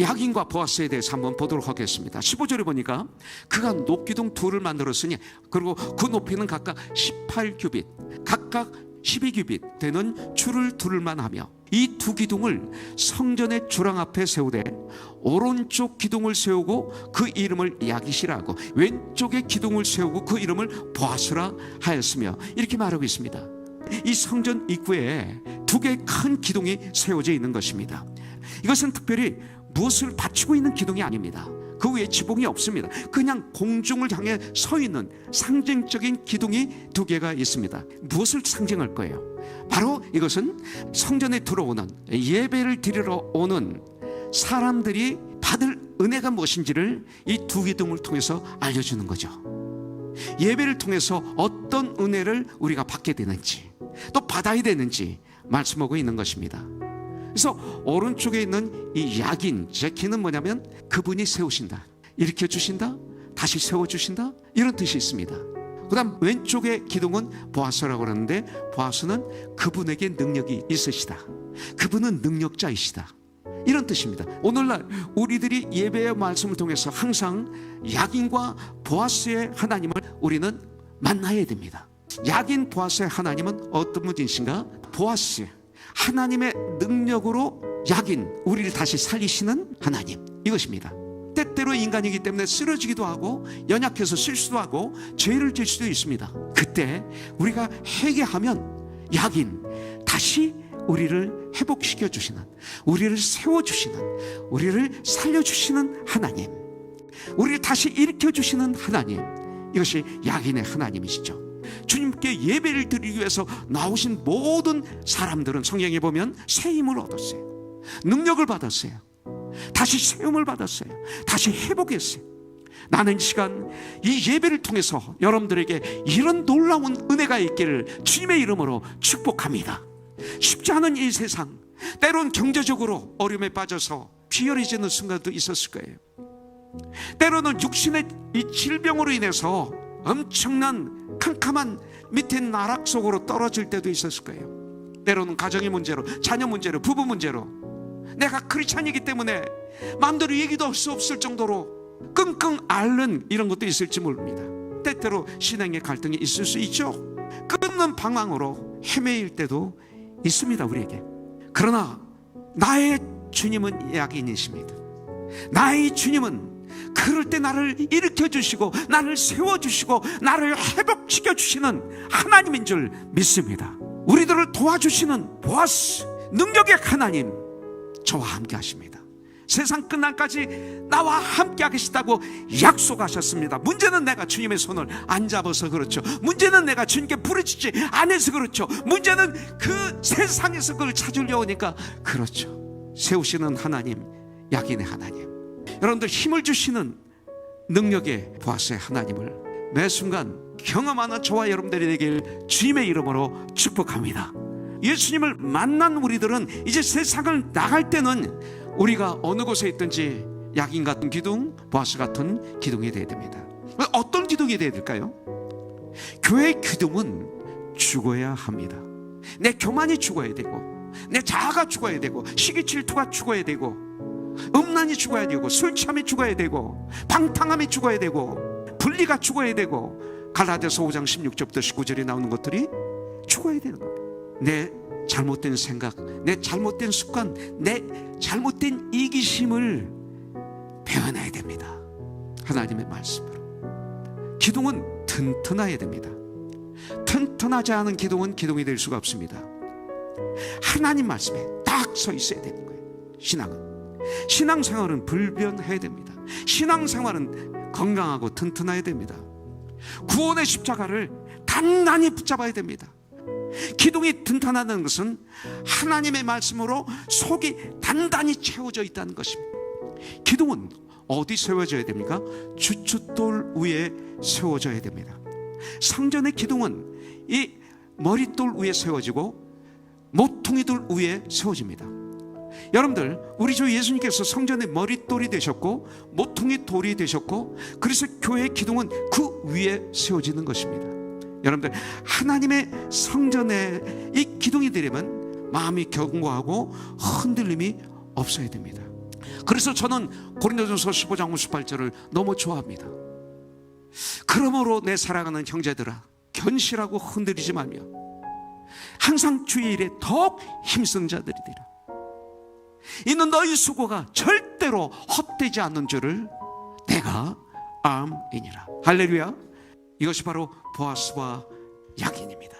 야긴과 보아스에 대해서 한번 보도록 하겠습니다. 15절에 보니까 그가 녹기둥 둘을 만들었으니 그리고 그 높이는 각각 18규빗, 각각 12규빗 되는 줄을 둘만 하며 이 두 기둥을 성전의 주랑 앞에 세우되 오른쪽 기둥을 세우고 그 이름을 야기시라 하고 왼쪽에 기둥을 세우고 그 이름을 보아스라 하였으며 이렇게 말하고 있습니다. 이 성전 입구에 두 개의 큰 기둥이 세워져 있는 것입니다. 이것은 특별히 무엇을 받치고 있는 기둥이 아닙니다. 그 위에 지붕이 없습니다. 그냥 공중을 향해 서 있는 상징적인 기둥이 두 개가 있습니다. 무엇을 상징할 거예요? 바로 이것은 성전에 들어오는 예배를 드리러 오는 사람들이 받을 은혜가 무엇인지를 이 두 기둥을 통해서 알려주는 거죠. 예배를 통해서 어떤 은혜를 우리가 받게 되는지 또 받아야 되는지 말씀하고 있는 것입니다. 그래서 오른쪽에 있는 이 약인 제키는 뭐냐면 그분이 세우신다 일으켜 주신다 다시 세워 주신다 이런 뜻이 있습니다. 그다음 왼쪽의 기둥은 보아스라고 그러는데 보아스는 그분에게 능력이 있으시다. 그분은 능력자이시다. 이런 뜻입니다. 오늘날 우리들이 예배의 말씀을 통해서 항상 약인과 보아스의 하나님을 우리는 만나야 됩니다. 약인 보아스의 하나님은 어떤 분이신가? 보아스 하나님의 능력으로 약인 우리를 다시 살리시는 하나님 이것입니다. 때때로 인간이기 때문에 쓰러지기도 하고 연약해서 실수도 하고 죄를 질 수도 있습니다. 그때 우리가 회개하면 약인 다시 우리를 회복시켜 주시는 우리를 세워 주시는 우리를 살려 주시는 하나님 우리를 다시 일으켜 주시는 하나님 이것이 약인의 하나님이시죠. 주님께 예배를 드리기 위해서 나오신 모든 사람들은 성경에 보면 새 힘을 얻었어요. 능력을 받았어요. 다시 세움을 받았어요. 다시 회복했어요. 나는 이 시간 이 예배를 통해서 여러분들에게 이런 놀라운 은혜가 있기를 주님의 이름으로 축복합니다. 쉽지 않은 이 세상, 때론 경제적으로 어려움에 빠져서 피어리지는 순간도 있었을 거예요. 때로는 육신의 이 질병으로 인해서 엄청난 캄캄한 밑에 나락 속으로 떨어질 때도 있었을 거예요. 때로는 가정의 문제로, 자녀 문제로, 부부 문제로 내가 크리스찬이기 때문에 마음대로 얘기도 할 수 없을 정도로 끙끙 앓는 이런 것도 있을지 모릅니다. 때때로 신앙의 갈등이 있을 수 있죠. 끊는 방황으로 헤매일 때도 있습니다, 우리에게. 그러나 나의 주님은 약인이십니다. 나의 주님은 그럴 때 나를 일으켜 주시고 나를 세워 주시고 나를 회복시켜 주시는 하나님인 줄 믿습니다. 우리들을 도와주시는 보아스 능력의 하나님 저와 함께 하십니다. 세상 끝날까지 나와 함께 하시다고 약속하셨습니다. 문제는 내가 주님의 손을 안 잡아서 그렇죠. 문제는 내가 주님께 부르짖지 않아서 그렇죠. 문제는 그 세상에서 그걸 찾으려 오니까 그렇죠. 세우시는 하나님, 약인의 하나님. 여러분들 힘을 주시는 능력의 보아스의 하나님을 매 순간 경험하는 저와 여러분들이 되길 주님의 이름으로 축복합니다. 예수님을 만난 우리들은 이제 세상을 나갈 때는 우리가 어느 곳에 있든지 약인 같은 기둥, 보아스 같은 기둥이 되어야 됩니다. 어떤 기둥이 되어야 될까요? 교회 기둥은 죽어야 합니다. 내 교만이 죽어야 되고, 내 자아가 죽어야 되고, 시기 질투가 죽어야 되고, 음란이 죽어야 되고 술 취함이 죽어야 되고 방탕함이 죽어야 되고 분리가 죽어야 되고 갈라디아서 5장 16절부터 19절에 나오는 것들이 죽어야 되는 겁니다. 내 잘못된 생각, 내 잘못된 습관, 내 잘못된 이기심을 배워놔야 됩니다. 하나님의 말씀으로. 기둥은 튼튼해야 됩니다. 튼튼하지 않은 기둥은 기둥이 될 수가 없습니다. 하나님 말씀에 딱 서 있어야 되는 거예요. 신앙은. 신앙생활은 불변해야 됩니다. 신앙생활은 건강하고 튼튼해야 됩니다. 구원의 십자가를 단단히 붙잡아야 됩니다. 기둥이 튼튼하다는 것은 하나님의 말씀으로 속이 단단히 채워져 있다는 것입니다. 기둥은 어디 세워져야 됩니까? 주춧돌 위에 세워져야 됩니다. 성전의 기둥은 이 머릿돌 위에 세워지고 모퉁이 돌 위에 세워집니다. 여러분들 우리 주 예수님께서 성전의 머릿돌이 되셨고 모퉁이 돌이 되셨고 그래서 교회의 기둥은 그 위에 세워지는 것입니다. 여러분들 하나님의 성전에 이 기둥이 되려면 마음이 견고하고 흔들림이 없어야 됩니다. 그래서 저는 고린도전서 15장 58절을 너무 좋아합니다. 그러므로 내 사랑하는 형제들아 견실하고 흔들리지 말며 항상 주의 일에 더욱 힘쓴 자들이 되라. 이는 너희 수고가 절대로 헛되지 않는 줄을 내가 암이니라. 할렐루야. 이것이 바로 보아스와 야긴입니다.